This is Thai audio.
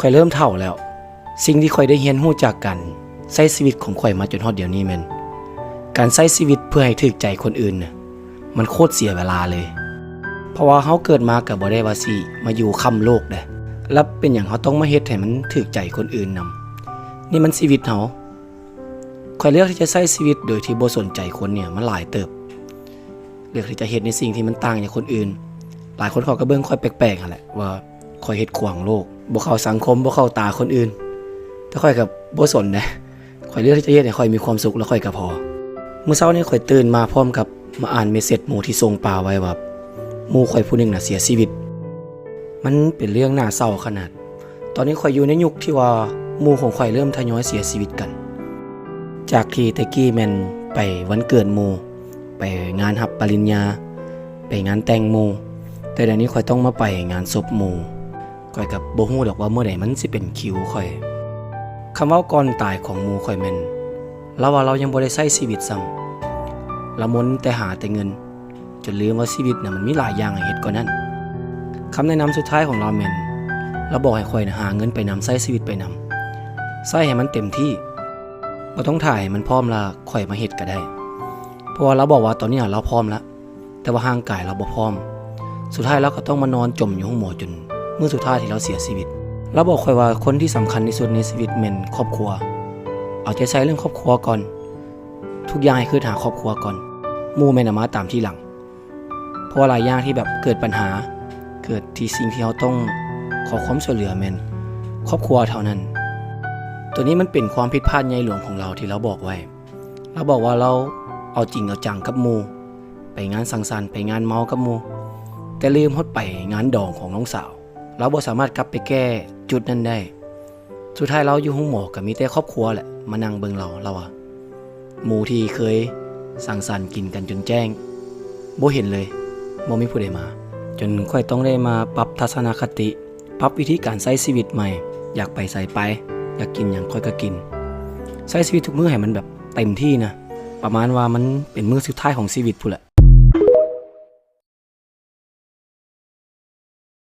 ข่อยเริ่มเฒ่าแล้ว สิ่งที่ข่อยได้เรียนรู้จากกันใช้ชีวิตของข่อยมาจนฮอดเดี๋ยวนี้แม่นการใช้ชีวิตเพื่อให้ถึกใจคนอื่นน่ะมันโคตรเสียเวลาเลย เพราะว่าเฮาเกิดมากับบ่ได้ว่าสิมาอยู่ค่ำโลกเด้แล้วเป็นหยังเฮาต้องมาเฮ็ดให้มันถึกใจคนอื่นนํนี่มันชีวิตเฮาข่อยเลือกที่จะใช้ชีวิตโดยที่บ่สนใจคนเนี่ยมันหลายเติบ เลือกที่จะเฮ็ดในสิ่งที่มันต่างจากคนอื่น หลายคนเขาก็เบิ่งค่อยแปลกๆนั่นแหละว่า ค่อยเฮ็ดขวางโลกบ่เข้าสังคมบ่เข้าตาคนอื่น แต่ค่อยก็บ่สนนะค่อยเลือกที่จะเฮ็ดให้ค่อยมีความสุขแล้วค่อยก็พอเมื้อเช้านี้ค่อยตื่นมาพร้อมกับมาอ่านเมสเสจหมู่ที่ส่งป่าไว้ว่าหมู่ข่อยผู้หนึงน่ะเสียชีวิต มันเป็นเรื่องน่าเศร้าขนาด ตอนนี้ข่อยอยู่ในยุคที่ว่าหมู่ของข่อยเริ่มทยอยเสียชีวิตกัน จากที่ตะกี้แม่นไปวันเกิดหมู่ไปงานหับปริญญา ไปงานแต่งหมู่แต่เดี๋ยวนี้ข่อยต้องมาไปงานศพหมู่ ข่อยกับบ่ฮู้ดอกว่าเมื่อใดมันสิเป็นคิวข่อยคำเว่าก่อนตายของหมูข่อยแม่นเราว่าเรายังบ่ได้ใช้ชีวิตซ้ำละมนแต่หาแต่เงิน จนลืมว่าชีวิตน่ะมันมีหลายอย่างให้เฮ็ดกว่านั้นคำแนะนำสุดท้ายของเราแม่นเราบอกให้ข่อยนะหาเงินไปนำใช้ชีวิตไปนำใช้ให้มันเต็มที่บ่ต้องถ่ายมันพร้อมละข่อยมาเฮ็ดก็ได้ เพราะว่าเราบอกว่าตอนนี้เราพร้อมแล้วแต่ว่าร่างกายเราบ่พร้อม สุดท้ายเราก็ต้องมานอนจมอยู่ห้องหมอจน เมื่อสุดท้ายที่เราเสียชีวิตเราบอกค่อยว่าคนที่สำคัญที่สุดในชีวิตแม่นครอบครัว เอาใจใส่เรื่องครอบครัวก่อน ทุกอย่างให้คือหาครอบครัวก่อนมู่แม่นามาตามที่หลัง เพราะว่าหลายอย่างที่แบบเกิดปัญหา เกิดที่สิ่งที่เราต้องขอความช่วยเหลือแมนครอบครัวเท่านั้น ตัวนี้มันเป็นความผิดพลาดใหญ่หลวงของเราที่เราบอกไว้ เราบอกว่าเราเอาจริงเอาจังกับมูไปงานสังสรรค์ไปงานเมากับมูแต่ลืมฮดไปงานดองของน้องสาว เราบ่สามารถกลับไปแก้จุดนั้นได้ สุดท้ายเราอยู่ห้องหมอกับมีแต่ครอบครัวแหละมานั่งเบิงเราเราอะหมูที่เคยสั่งสรรค์กินกันจนแจ้งบ่เห็นเลยบ่มีผู้ใดมา จนค่อยต้องได้มาปรับทัศนคติปรับวิธีการใช้ชีวิตใหม่ อยากไปใส่ไป อยากกินอย่างค่อยก็กินใช้ชีวิตทุกมื้อให้มันแบบเต็มที่นะประมาณว่ามันเป็นมื้อสุดท้ายของชีวิตพู้นแหละ